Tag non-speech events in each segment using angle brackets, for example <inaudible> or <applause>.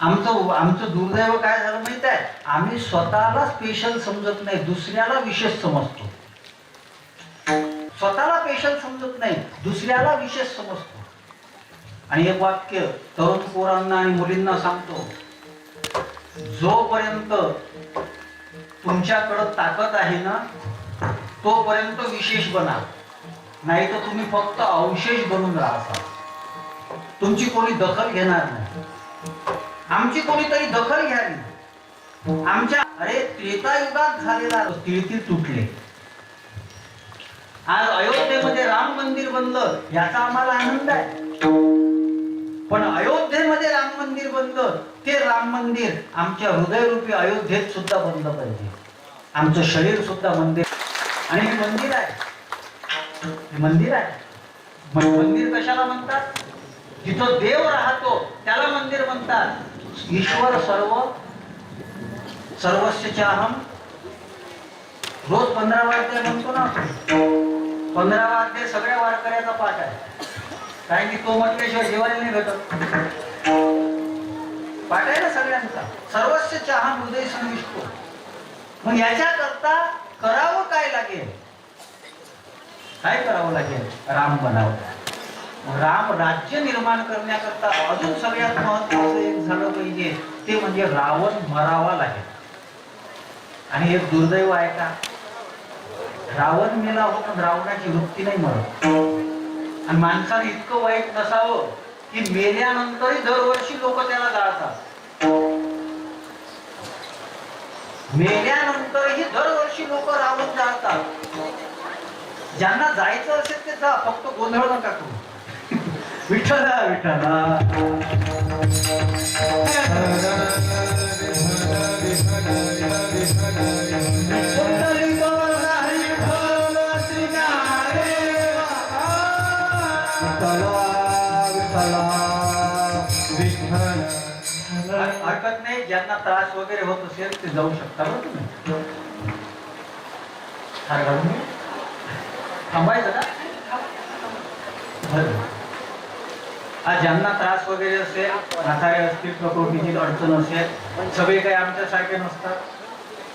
आमचं आमचं दुर्दैव काय झालं माहीत आहे? आम्ही स्वतःला स्पेशल समजत नाही दुसऱ्याला विशेष समजतो. स्वतःला स्पेशल समजत नाही दुसऱ्याला विशेष समजतो. आणि एक वाक्य तरुण पोरांना आणि मुलींना सांगतो जोपर्यंत तुमच्याकडं ताकद आहे ना तोपर्यंत विशेष बना. नाही तर तुम्ही फक्त अवशेष बनून राहता. तुमची कोणी दखल घेणार नाही. आमची कोणीतरी दखल घ्यावी. आमच्या अरे त्रेतायुगात झालेला तिळती तुटले. आज अयोध्येमध्ये राम मंदिर बनलं याचा आम्हाला आनंद आहे. पण अयोध्येमध्ये राम मंदिर बनलं ते राम मंदिर आमच्या हृदयरूपी अयोध्येत सुद्धा बनलं पाहिजे. आमचं शरीर सुद्धा मंदिर आणि हे मंदिर आहे. हे मंदिर आहे. मग मंदिर कशाला म्हणतात? जिथं देव राहतो त्याला मंदिर म्हणतात. ईश्वर सर्व सर्वस्व अहम रोज पंधरा वाद्य म्हणतो ना पंधरा वाद्य सगळ्या वारकऱ्याचा पाठ आहे. कारण की तो म्हटल्याशिवाय जेवायला नाही भेटत. पाठ आहे ना सगळ्यांचा. सर्वस्व चहा हृदय संविष्ट. मग याच्याकरता करावं काय लागेल? काय करावं लागेल? राम बनावं. राम राज्य निर्माण करण्याकरता अजून सगळ्यात महत्वाचं एक झालं पाहिजे ते म्हणजे रावण मरावा लागेल. आणि एक दुर्दैव आहे का? रावण मेला हो पण रावणाची वृत्ती नाही मरत. आणि माणसाने इतकं वाईट नसावं की मेल्यानंतरही दरवर्षी लोक त्याला जाळतात. मेल्यानंतरही दरवर्षी लोक रावण जाळतात. ज्यांना जायचं असेल ते जा फक्त गोंधळ नका करू. विठ्ठला विठ्ठला. हरकत नाही ज्यांना त्रास वगैरे होत असेल ते जाऊ शकता बरं तुम्ही थांबायचं ना आज ज्यांना त्रास वगैरे असेल म्हातारे असतील प्रकृतीची अडचण असेल सगळे काही आमच्यासारखे नसतात.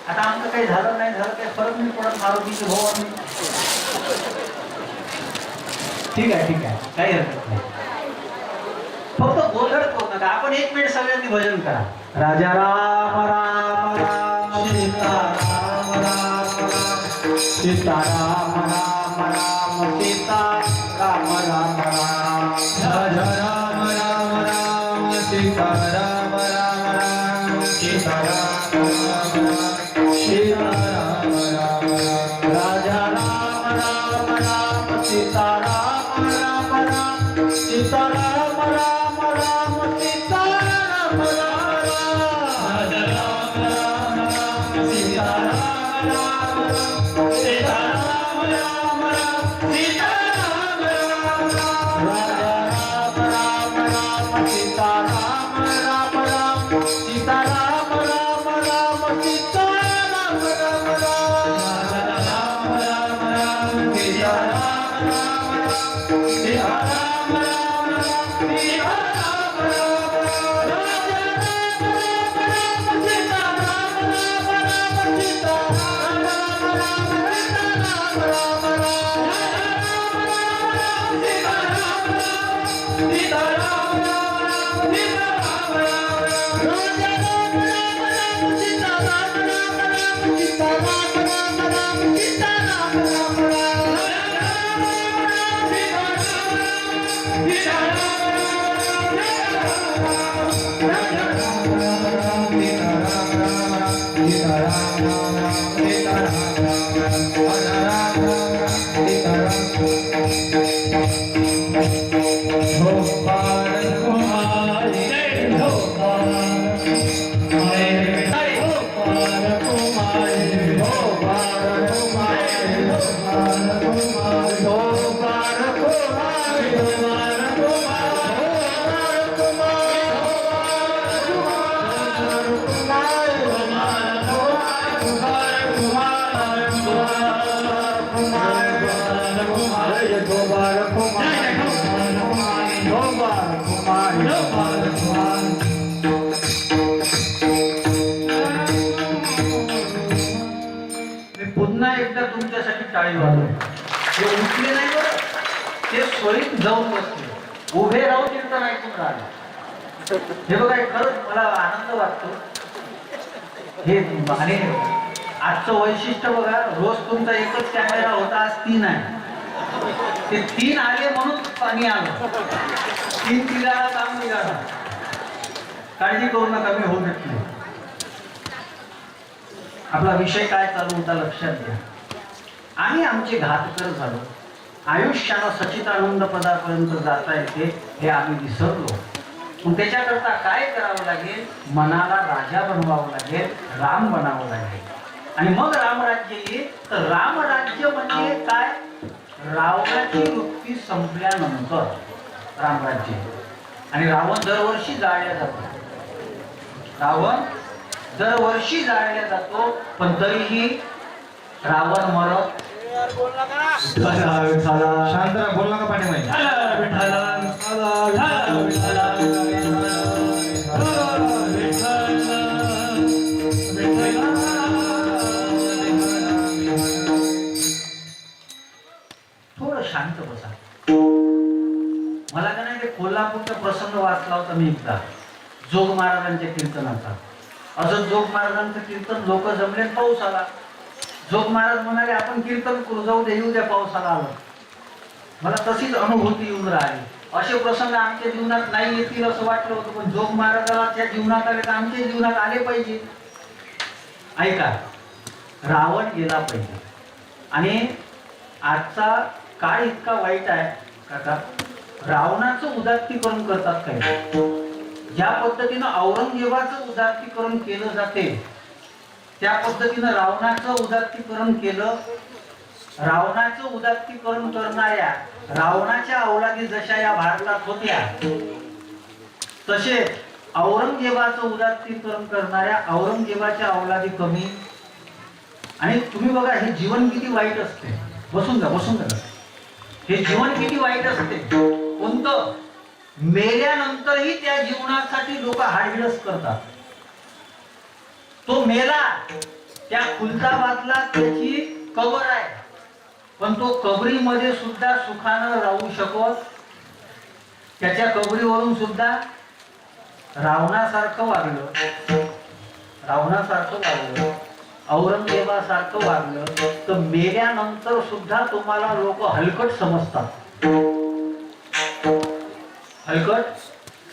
आता आमचं काही झालं नाही झालं काही फरक नाही पडत मारुतीची भाऊ आम्ही ठीक आहे ठीक आहे. काही हरकत नाही. फक्त गोंधळ करू नका. आपण एक मिनिट सगळ्यांनी भजन करा. राजा राम राम राम सीता राम राम राम. सीता राम राम राम. सीता राम सीता राम राम राम सीता राम राम राम नाही झालं ते उठले नाही बरं ते स्वयं जाऊन बसले. उभे राहून कीर्तन ऐकून राहिले. हे बघा खरंच मला आनंद वाटतो. हे माने आजचं वैशिष्ट्य बघा रोज तुमचा एकच कॅमेरा होता आज तीन आहे. ते तीन आले म्हणून पाणी आलं. तीन निघाला काम निघाला काळजी करू नका मी होऊ देत नाही. आपला विषय काय चालू होता लक्षात घ्या. आम्ही आमचे घातकर झालो. आयुष्याला सचितानंद पदापर्यंत जाता येते हे आम्ही विसरलो. मग त्याच्याकरता काय करावं लागेल? मनाला राजा बनवावं लागेल राम बनावं लागेल. आणि मग रामराज्य येईल तर रामराज्य म्हणजे काय? रावणाची वृत्ती संपल्यानंतर रामराज्य. आणि रावण दरवर्षी जाळल्या जातो. रावण दरवर्षी जाळल्या जातो पण तरीही रावण मरत शांत राहा बोल नका पाठीमागे थोडं शांत बसा. मला का नाही ते कोल्हापूरचा प्रसंग वाचला होता मी एकदा. जोग महाराजांच्या कीर्तनाचा. अजून जोग महाराजांचं कीर्तन लोक जमले पाऊस आला. जोग महाराज म्हणाले आपण कीर्तन करू जाऊ दे येऊ द्या पावसाला आलं. मला तशीच अनुभूती येऊन राहिली. असे प्रसंग आमच्या जीवनात नाही येतील असं वाटलं होतं पण जोग महाराजाच्या जीवनात आले तर आमच्या जीवनात आले पाहिजे. ऐका रावण गेला पाहिजे. आणि आजचा काळ इतका वाईट आहे काका रावणाचं उदात्तीकरण करतात काही. ज्या पद्धतीनं औरंगजेबाचं उदात्तीकरण केलं जाते त्या पद्धतीनं रावणाचं उदात्तीकरण केलं. रावणाचं उदात्तीकरण करणाऱ्या रावणाच्या अवलादी जशा या भारतात होत्या तसे औरंगजेबाचं उदात्तीकरण करणाऱ्या औरंगजेबाच्या औलादी कमी. आणि तुम्ही बघा हे जीवन किती वाईट असते. बसून जा बसून जा. हे जीवन किती वाईट असते. कोणतं? मेल्यानंतरही त्या जीवनासाठी लोक हाडविडस करतात. तो मेला त्या खुलताबादला त्याची कबर आहे. पण तो कबरीमध्ये सुद्धा सुखानं राहू शकत त्याच्या कबरीवरून सुद्धा रावणासारखं वागलं. रावणासारखं वागलं. औरंगजेबासारखं वागलं. तर मेल्यानंतर सुद्धा तुम्हाला लोक हलकट समजतात. हलकट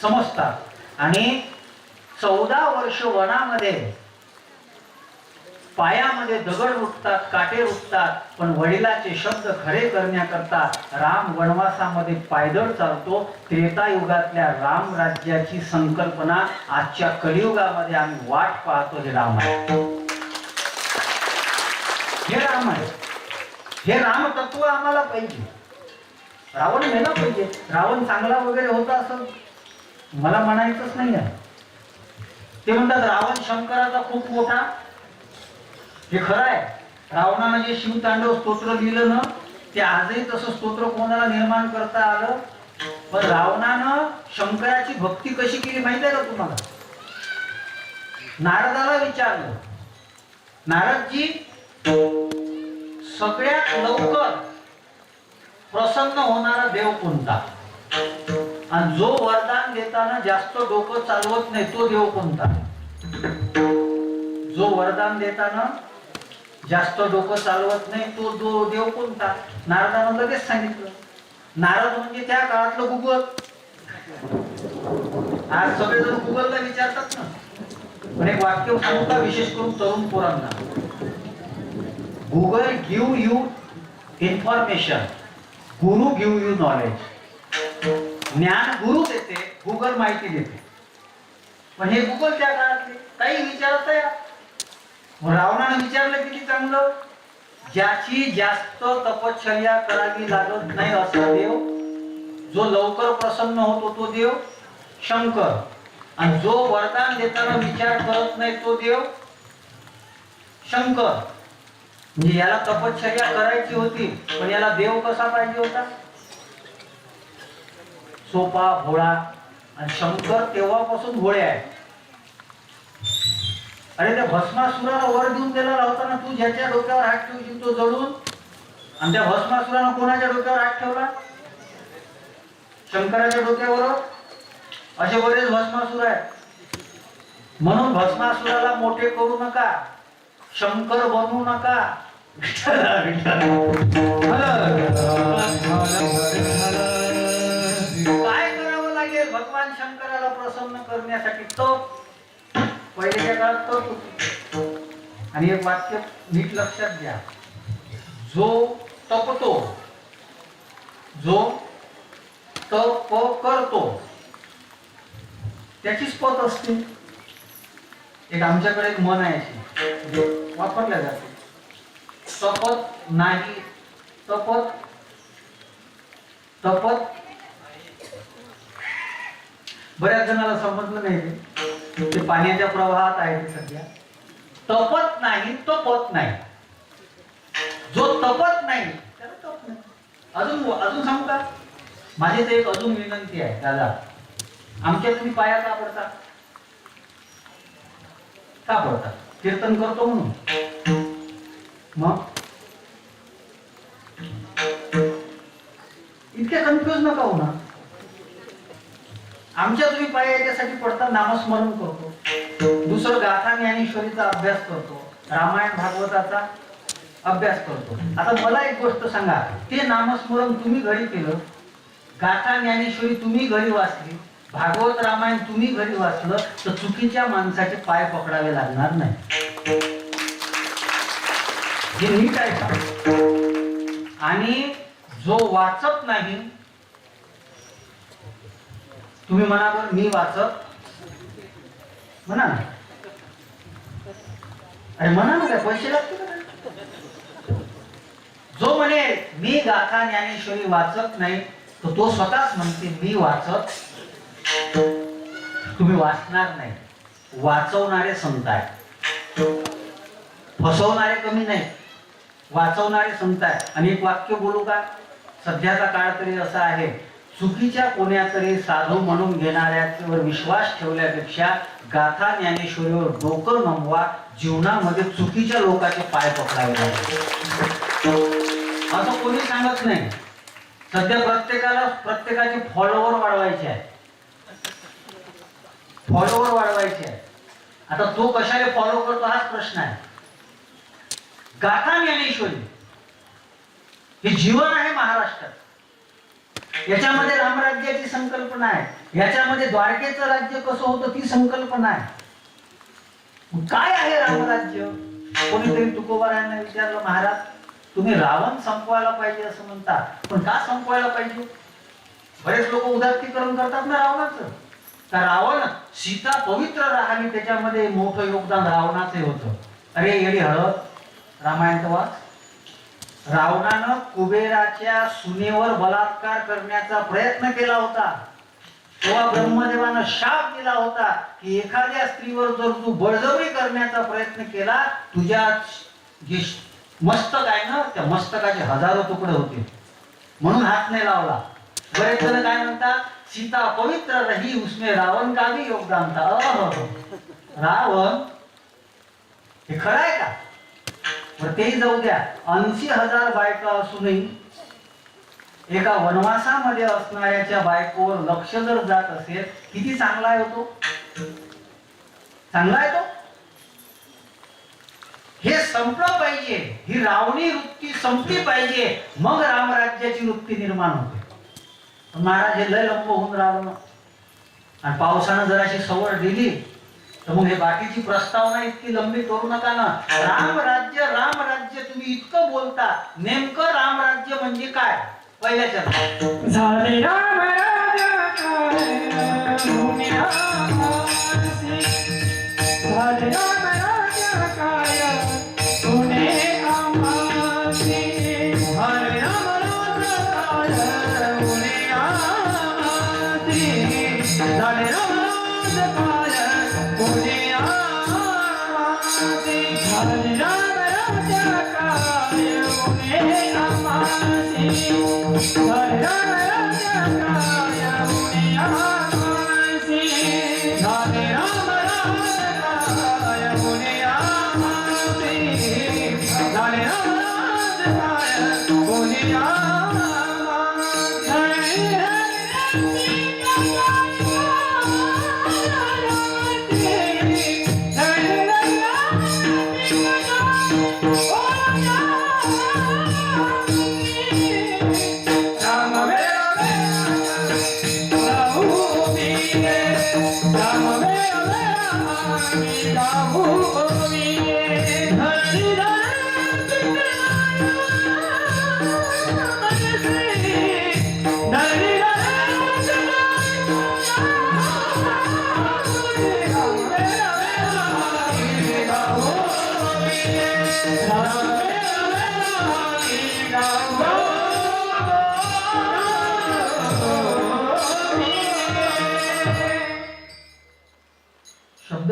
समजतात. आणि चौदा वर्ष वनामध्ये पायामध्ये दगड उठतात काटे उठतात पण वडिलाचे शब्द खरे करण्याकरता राम वनवासामध्ये पायदळ चालतो. त्रेतायुगातल्या राम राज्याची संकल्पना आजच्या कलियुगामध्ये आम्ही वाट पाहतो हे राम आहे. हे राम आहे. हे राम तत्व आम्हाला पाहिजे. रावण मेला पाहिजे. रावण चांगला वगैरे होता असं मला म्हणायचंच नाही आहे ते म्हणतात रावण शंकराचा खूप मोठा हे खरं आहे. रावणानं जे शिवतांडव स्तोत्र लिहिलं ना ते आजही तसं स्तोत्र कोणाला निर्माण करता आलं? पण रावणानं शंकराची भक्ती कशी केली माहिती आहे का तुम्हाला? नारदाला विचारलं. नारदजी सगळ्यात लवकर प्रसन्न होणारा देव कोणता? आणि जो वरदान देताना जास्त डोकं चालवत नाही तो देव कोणता? जो वरदान देताना जास्त डोकं चालवत नाही तो जो देव कोणता? नारदानं लगेच सांगितलं. नारद म्हणजे त्या काळातलं गुगल. आज सगळेजण गुगलला विचारतात ना. पण एक वाक्य सांगता विशेष करून तरुण पोरांना. Google give you information guru give you knowledge ज्ञान गुरु देते गुगल माहिती देते. पण हे गुगल त्या काळातले काही विचारत या रावणाने विचारलं किती चांगलं? ज्याची जास्त तपश्चर्या करावी लागत नाही असा देव जो लवकर प्रसन्न होतो तो देव शंकर. आणि जो वरदान देताना विचार करत नाही तो देव शंकर. म्हणजे याला तपश्चर्या करायची होती पण याला देव कसा पाहिजे होता? सोपा भोळा. आणि शंकर तेव्हापासून भोळे आहे अरे त्या भस्मासुराला वर देऊन दिलेला होता ना तू ज्याच्या डोक्यावर हात ठेवशील तो जळून आणि त्या भस्मासुरानं कोणाच्या डोक्यावर हात ठेवला? शंकराच्या डोक्यावर? असे बरेच भस्मासूर आहेत. म्हणून भस्मासुराला मोठे करू नका. शंकर बनवू नका. काय करावं लागेल? भगवान शंकराला प्रसन्न करण्यासाठी तप पहिल्याच्या काळात तप होते? आणि एक वाक्य नीट लक्षात घ्या. जो तपतो जो तप करतो त्याचीच पत असते. एक आमच्याकडे एक मन आहे अशी वापरल्या जाते. तपत नाही तपत तपत. बऱ्याच जणाला समजलं नाही. ते. पाण्याच्या प्रवाहात आहे सध्या तपत नाही तपत नाही. जो तपत नाही त्याला तप नाही. अजून अजून सांगू का? माझी तर एक अजून विनंती आहे दादा. आमच्या तुम्ही पाया का पडता? का पडता? कीर्तन करतो म्हणून. मग? इतक्या कन्फ्युज नका हो ना. आमच्या तुम्ही पाय याच्यासाठी पडता नामस्मरण करतो. दुसरं गाथा ज्ञानेश्वरीचा अभ्यास करतो. रामायण भागवताचा अभ्यास करतो. आता मला एक गोष्ट सांगा. ते नामस्मरण तुम्ही घरी केलं गाथा ज्ञानेश्वरी तुम्ही घरी वाचली भागवत रामायण तुम्ही घरी वाचलं तर चुकीच्या माणसाचे पाय पकडावे लागणार नाही. हे नीट आहे का आणि जो वाचत नाही तुम्ही म्हणा बरं मी वाचत म्हणा ना. अरे म्हणा ना काय पैसे लागते जो म्हणे मी गाथा ज्ञानेश्वरी वाचत नाही तर तो स्वतःच म्हणते मी वाचत तुम्ही वाचणार नाही. वाचवणारे संत आहे फसवणारे कमी नाही. वाचवणारे संत आहे आणि एक वाक्य बोलू का? सध्याचा काळ तरी असा आहे चुकीच्या कोण्यातरी साधू म्हणून घेणाऱ्यावर विश्वास ठेवल्यापेक्षा गाथा ज्ञानेश्वरीवर डोकं नमवा जीवनामध्ये चुकीच्या लोकांचे पाय पकडावे लागले. असं कोणी सांगत नाही. सध्या प्रत्येकाला प्रत्येकाचे फॉलोवर वाढवायचे आहे. फॉलोवर वाढवायचे आहे. आता तो कशाला फॉलो करतो हाच प्रश्न आहे. गाथा ज्ञानेश्वरी. हे जीवन आहे महाराष्ट्रात. याच्यामध्ये रामराज्याची संकल्पना आहे. याच्यामध्ये द्वारकेचं राज्य कसं होतं ती संकल्पना आहे. काय आहे रामराज्य कोणीतरी तुकोबारायांना विचारलं महाराज तुम्ही रावण संपवायला पाहिजे असं म्हणता पण का संपवायला पाहिजे? बरेच लोक उदात्तीकरण करतात ना रावणाचं. तर रावण सीता पवित्र राहिली त्याच्यामध्ये मोठं योगदान रावणाचे होतं. अरे येडी हळद रामायण वाच रावणानं कुबेराच्या सुनेवर बलात्कार करण्याचा प्रयत्न केला होता. तेव्हा ब्रह्मदेवानं शाप दिला होता की एखाद्या स्त्रीवर जर तू बळजबरी करण्याचा प्रयत्न केला तुझ्या जे मस्तक आहे ना त्या मस्तकाचे हजारो तुकडे होते. म्हणून हात नाही लावला. बरेच जण काय म्हणतात सीता पवित्र रही उसने रावण का भी योगदान था. अह, रावण हे खरं आहे का? बरं तेही जाऊ द्या. ऐंशी हजार बायका असूनही एका वनवासामध्ये असणाऱ्याच्या बायकोवर लक्ष जर जात असेल किती चांगला आहे तो? चांगला आहे तो? हे संपलं पाहिजे. ही रावणी वृत्ती संपली पाहिजे. मग रामराज्याची वृत्ती निर्माण होते. महाराज हे लय लंब होऊन राहिलं ना. आणि पावसानं जराशी सवड दिली. तर मग हे बाकीची प्रस्तावना इतकी लंबी करू नका ना. राम राज्य राम राज्य तुम्ही इतकं बोलता. नेमकं राम राज्य म्हणजे काय? पहिल्याच्या झाले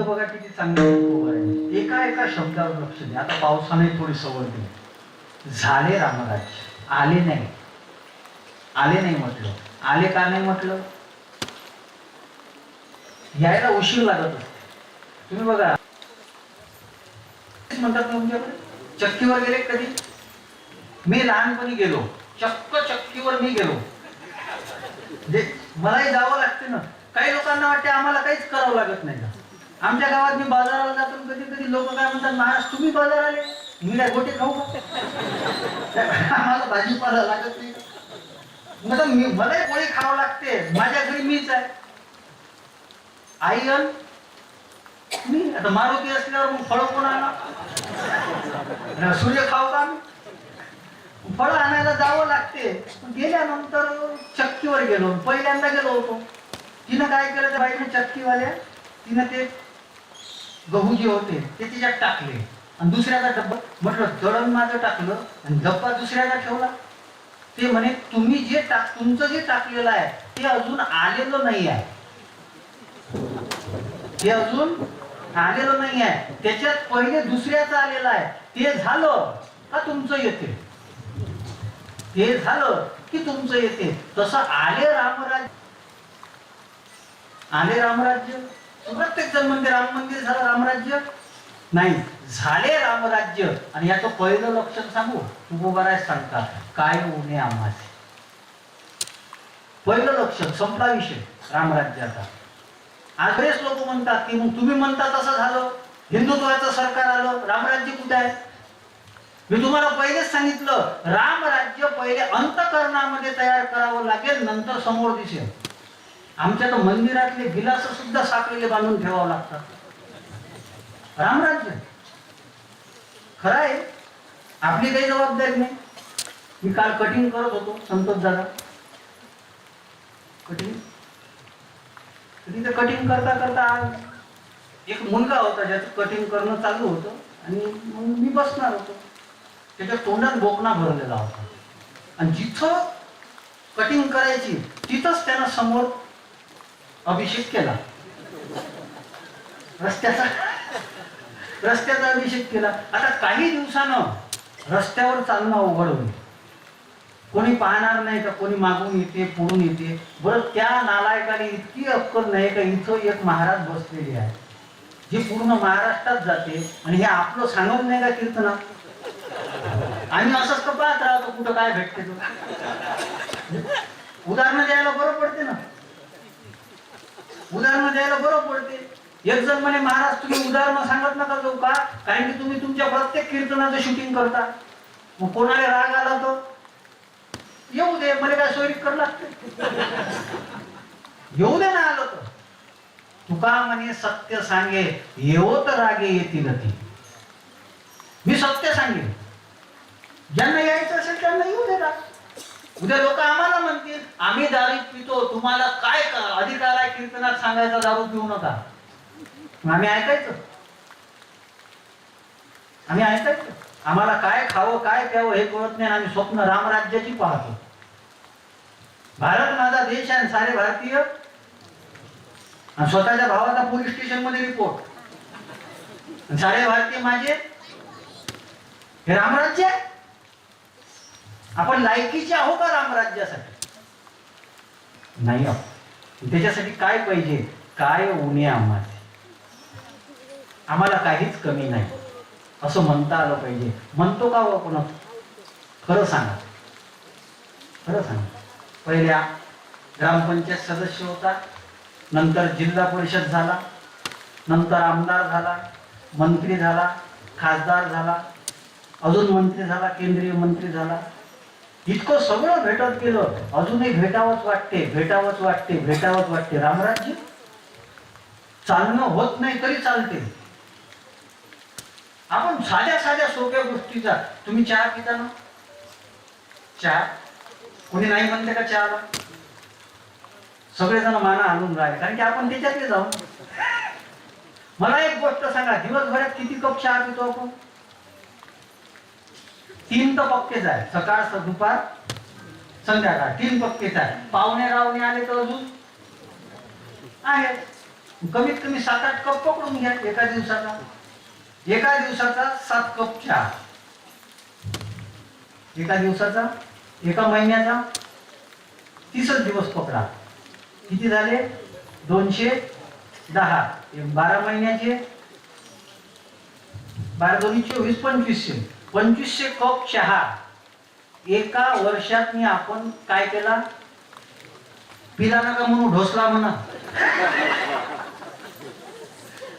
बघा किती चांगले एका एका शब्दावर लक्ष द्या. आता पावसाने थोडी सवय दिली. झाले रामराज आले नाही. आले नाही म्हटलं. आले का नाही म्हटलं? यायला उशीर लागत असते तुम्ही बघा. म्हणतात ना तुमच्याकडे चक्कीवर गेले कधी? मी लहानपणी गेलो. चक्क चक्कीवर मी गेलो. म्हणजे मलाही जावं लागते ना. काही लोकांना वाटते आम्हाला काहीच करावं लागत नाही ना आमच्या गावात मी बाजाराला जातो कधी कधी लोक काय म्हणतात महाराज तुम्ही बाजार आले मी काय गोटे खाऊ आम्हाला भाजीपाला लागत नाही. का? मग मी मलाही पोळी खावं लागते. माझ्या घरी मीच आहे. आई अन मी. आता मारुती असल्यावर मग फळं कोण आणा? सूर्य खाऊ का फळ आणायला जावं लागते. गेल्यानंतर चक्कीवर गेलो. पहिल्यांदा गेलो होतो. तिनं काय केलं त्या बाईने चक्कीवाल्या तिनं ते गहू जे होते ते तिच्यात टाकले. आणि दुसऱ्याचा डब्बा म्हटलं दळण माझं टाकलं आणि डब्बा दुसऱ्याला ठेवला. ते म्हणे तुम्ही जे टाक तुमचं जे टाकलेलं आहे ते अजून आलेलं नाही आहे. ते अजून आलेलं नाही आहे. त्याच्यात पहिले दुसऱ्याचं आलेलं आहे. ते झालं का तुमचं येते? ते झालं की तुमचं येते. तसं आले रामराज्य. आले रामराज्य. प्रत्येक जण म्हणते राम मंदिर झालं रामराज्य नाही झाले रामराज्य आणि याचं पहिलं लक्षण सांगू? तुकोबाराय सांगता. काय उणे आम्हाचे पहिलं लक्षण संपला विषय. रामराज्याचा आज बरेच लोक म्हणतात की मग तुम्ही म्हणता तसं झालं. हिंदुत्वाचं सरकार आलं. रामराज्य कुठे आहे? मी तुम्हाला पहिलेच सांगितलं रामराज्य पहिले अंतकरणामध्ये तयार करावं लागेल नंतर समोर दिसेल. आमच्या तर मंदिरातले गिलास सुद्धा साकलेले बांधून ठेवावं लागतात. रामराज्य खरं आहे आपली काही जबाबदारी नाही. मी काल कटिंग करत होतो संतोष दादा. कटिंग तिथे कटिंग करता करता आज एक मुलगा होता ज्याचं कटिंग करणं चालू होतं आणि मग मी बसणार होतो. त्याच्या तोंडात बोकणा भरलेला होता. आणि जिथं कटिंग करायची तिथंच त्यानं समोर अभिषेक केला. रस्त्याचा रस्त्याचा अभिषेक केला. आता काही दिवसानं रस्त्यावर चालणं अवघड होईल. कोणी पाहणार नाही का कोणी मागून येते पुढून येते. बरं त्या नालायकाने इतकी अक्कल नाही का इथं एक महाराज बसलेली आहे जी पूर्ण महाराष्ट्रात जाते आणि हे आपलं सांगत नाही का कीर्तना आम्ही असंच का पाहत राहतो कुठं काय भेटते तो? उदाहरणं द्यायला बरं पडते ना. उदाहरणं द्यायला बरं पडते. एक जण म्हणे महाराज तुम्ही उदाहरणं सांगत नका जाऊ का? कारण की तुम्ही तुमच्या प्रत्येक कीर्तनाचं शूटिंग करता. मग कोणाला राग आला तर? येऊ दे मला काय सोयरीक कर लागते. <laughs> येऊ दे ना आलं तर. तुका म्हणे सत्य सांगे येवत रागे येतील ती मी सत्य सांगेन. ज्यांना यायचं असेल त्यांना येऊ दे ना. उद्या लोक आम्हाला म्हणतील आम्ही दारू पितो तुम्हाला काय क- अधिकार आहे कीर्तनात सांगायचा दारू पिऊ नका. आम्ही ऐकायचं. आम्ही ऐकायचं. आम्हाला काय खावं काय प्यावं हे कळत नाही आम्ही स्वप्न रामराज्याची पाहतो. भारत माझा देश आहे सारे भारतीय. आणि स्वतःच्या भावाचा पोलीस स्टेशनमध्ये रिपोर्ट सारे भारतीय माझे. हे रामराज्य आहे. आपण लायकीचे आहो का रामराज्यासाठी नाही आहो त्याच्यासाठी काय पाहिजे? काय उणे आम्हाला? आम्हाला काहीच कमी नाही. असं म्हणता आलं पाहिजे. म्हणतो का हो आपण? खरं सांगा. खरं सांगा. पहिल्या ग्रामपंचायत सदस्य होता. नंतर जिल्हा परिषद झाला. नंतर आमदार झाला. मंत्री झाला. खासदार झाला. अजून मंत्री झाला. केंद्रीय मंत्री झाला. इतकं सगळं भेटत गेलं. अजूनही भेटावंच वाटते भेटावंच वाटते भेटावंच वाटते. रामराज्य चालणं होत नाही तरी चालते. आपण साध्या साध्या सोप्या गोष्टीचा तुम्ही चहा पिता ना? चहा? कोणी नाही म्हणते का चहाला? सगळेजण माना आणून राहिले. कारण की आपण त्याच्यातले जाऊ. <laughs> मला एक गोष्ट सांगा दिवसभरात किती कप चहा पितो आपण? तीन तर पक्केच आहे सकाळ दुपार संध्याकाळ. तीन पक्केच आहे पाहुणे रावणे आले तर अजून आहे कमीत कमी सात आठ कप पकडून घ्या एका दिवसाचा. एका दिवसाचा सात कप चहा. एका दिवसाचा एका महिन्याचा तीसच दिवस पकडा. किती झाले? दोनशे दहा. बारा महिन्याचे. बारा दोन्ही चोवीस पंचवीसशे पंचवीसशे कप चहा. एका वर्षात मी आपण काय केला? पिला नका म्हणून ढोसला म्हणा.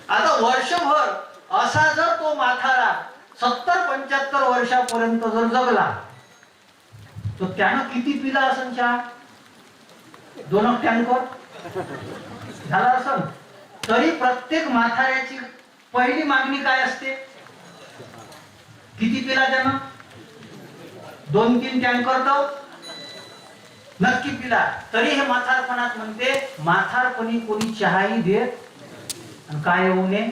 आता वर्षभर असा जर तो माथारा सत्तर पंच्याहत्तर वर्षापर्यंत जर जगला तर त्यानं किती पिला असेल चहा? दोन टँकर झाला असेल तरी प्रत्येक माथाऱ्याची पहिली मागणी काय असते? किती पिला त्यानं? दोन तीन टँकर तर नक्की पिला. तरी हे म्हातारपणात म्हणते म्हातारपणी कोणी चहाही देत आणि काय येऊ नये?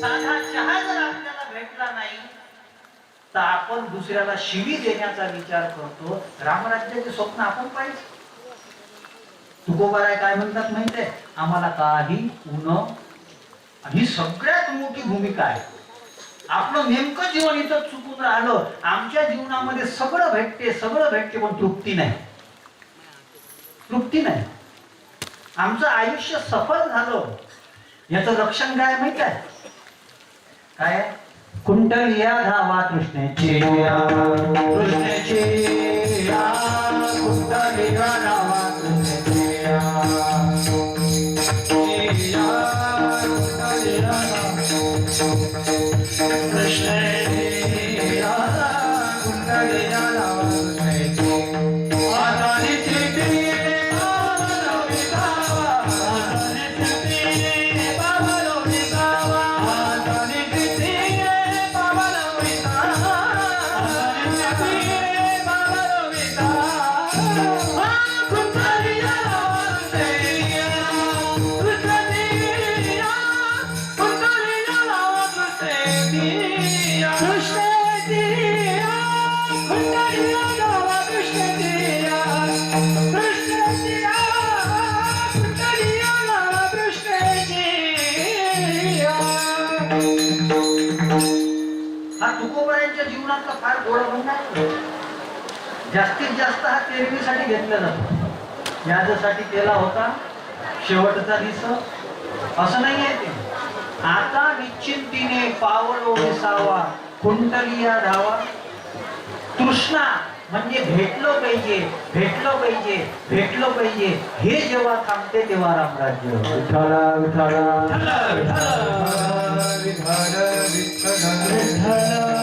साधा चहा जर आपल्याला भेटला नाही तर आपण दुसऱ्याला शिवी देण्याचा विचार करतो. रामराज्याचे स्वप्न आपण पाहिजे. तुकोबाराय काय म्हणतात माहितीये आम्हाला काही ऊन ही सगळ्यात मोठी भूमिका आहे. आपलं नेमकं जीवन इथं चुकून राहिलं आमच्या जीवनामध्ये सगळं भेटते सगळं भेटते पण तृप्ती नाही. तृप्ती नाही. आमचं आयुष्य सफल झालं. याचं रक्षण काय माहीत आहे? काय? कुंटल या धावा कृष्णेची कृष्णेची जास्तीत जास्त हा तेरवीसाठी घेतला जातो. याच्यासाठी केला होता शेवटचा दिस असं नाहीये ते. आता निश्चिंतीने पावलो विसावा कुंटलिया धावा. तृष्णा म्हणजे भेटलो पाहिजे भेटलो पाहिजे भेटलो पाहिजे. हे जेव्हा थांबते तेव्हा रामराज्य विठाला विठाला विठाला विठाला विठाला